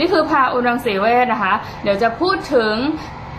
นี่คือพาอุรังสีเวทนะคะ เดี๋ยวจะพูดถึง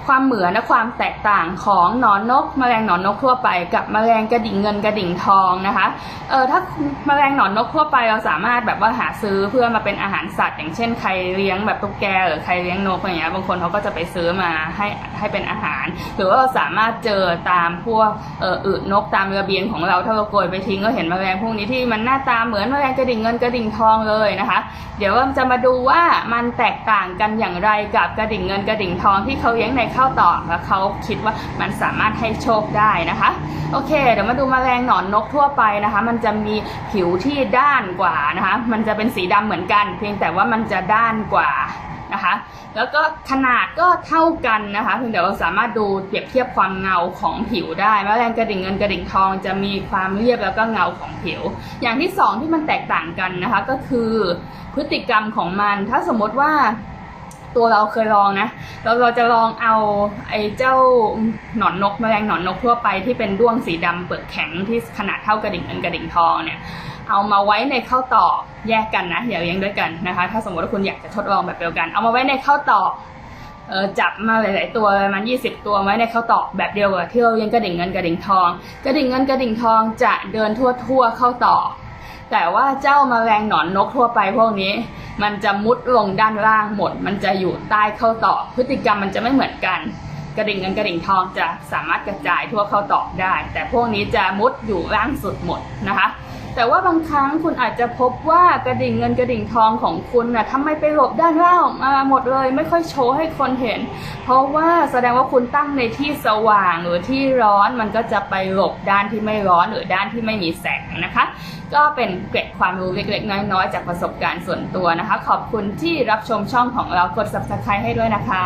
ความเหมือนและความแตกต่างของหนอนนกแมลงหนอนนกทั่วไป กับแมลงกระดิ่งเงินกระดิ่งทองนะคะเออถ้าแมลงหนอนนกทั่วไปเราสามารถแบบว่าหาซื้อเพื่อมาเป็นอาหารสัตว์ อย่างเช่นใครเลี้ยงแบบตุ๊กแกหรือใครเลี้ยงนกอะไรเงี้ยบางคนเขาก็จะไปซื้อมาให้ให้เป็นอาหาร หรือว่าเราสามารถเจอตามพวกเอออึนกตามระเบียงของเราถ้าเราโกยไปทิ้งก็เห็นแมลงพวกนี้ที่มันหน้าตาเหมือนแมลงกระดิ่งเงินกระดิ่งทองเลยนะคะ เดี๋ยวเราจะมาดูว่ามันแตกต่างกันอย่างไรกับกระดิ่งเงินกระดิ่งทองที่เขาเลี้ยงในข้าวตอและเขาคิดว่ามันสามารถให้โชคได้นะคะ โอเค เดี๋ยวมาดูแมลงหนอนนกทั่วไปนะคะ มันจะมีผิวที่ด้านกว่านะคะ มันจะเป็นสีดำเหมือนกัน เพียงแต่ว่ามันจะด้านกว่านะคะแล้วก็ขนาดก็เท่ากันนะคะเพียงแต่เราสามารถดูเปรียบเทียบความเงาของผิวได้แมลงกระดิ่งเงินกระดิ่งทองจะมีความเรียบแล้วก็เงาของผิว อย่างที่สองที่มันแตกต่างกันนะคะก็คือพฤติกรรมของมันถ้าสมมติว่า ตัวเราเคยลองนะเราเราจะลองเอาไอ้เจ้าหนอนนกแมลงหนอนนกทั่วไปที่เป็นด้วงสีดำเปลือกแข็งที่ขนาดเท่ากระดิ่งเงินกระดิ่งทองเนี่ยเอามาไว้ในข้าวตอกแยกกันนะอย่าเลี้ยงด้วยกันนะคะ ถ้าสมมติว่าคุณอยากจะทดลองแบบเดียวกัน เอามาไว้ในข้าวตอกจับมาหลาย ๆ ตัวประมัน20 ตัวไว้ในข้าวตอกแบบเดียวกับที่เราเลี้ยงกระดิ่งเงินกระดิ่งทอง กระดิ่งเงินกระดิ่งทองจะเดินทั่วทั่วๆข้าวตอก แต่ว่าเจ้าแมลงหนอนนกทั่วไปพวกนี้ มันจะมุดลงด้านล่างหมด มันจะอยู่ใต้ข้าวตอกพฤติกรรมมันจะไม่เหมือนกัน กระดิ่งเงินกระดิ่งทองจะสามารถกระจายทั่วข้าวตอกได้ แต่พวกนี้จะมุดอยู่ล่างสุดหมดนะคะ แต่ว่าบางครั้งคุณอาจจะพบว่ากระดิ่งเงินกระดิ่งทองของคุณน่ะทำไมไปหลบด้านล่างมาหมดเลย ไม่ค่อยโชว์ให้คนเห็น เพราะว่าแสดงว่าคุณตั้งในที่สว่างหรือที่ร้อนมันก็จะไปหลบด้านที่ไม่ร้อนหรือด้านที่ไม่มีแสงนะคะ ก็เป็นเกร็ดความรู้เล็กๆน้อยๆ จากประสบการณ์ส่วนตัวนะคะ ขอบคุณที่รับชมช่องของเรากด subscribe ให้ด้วยนะคะ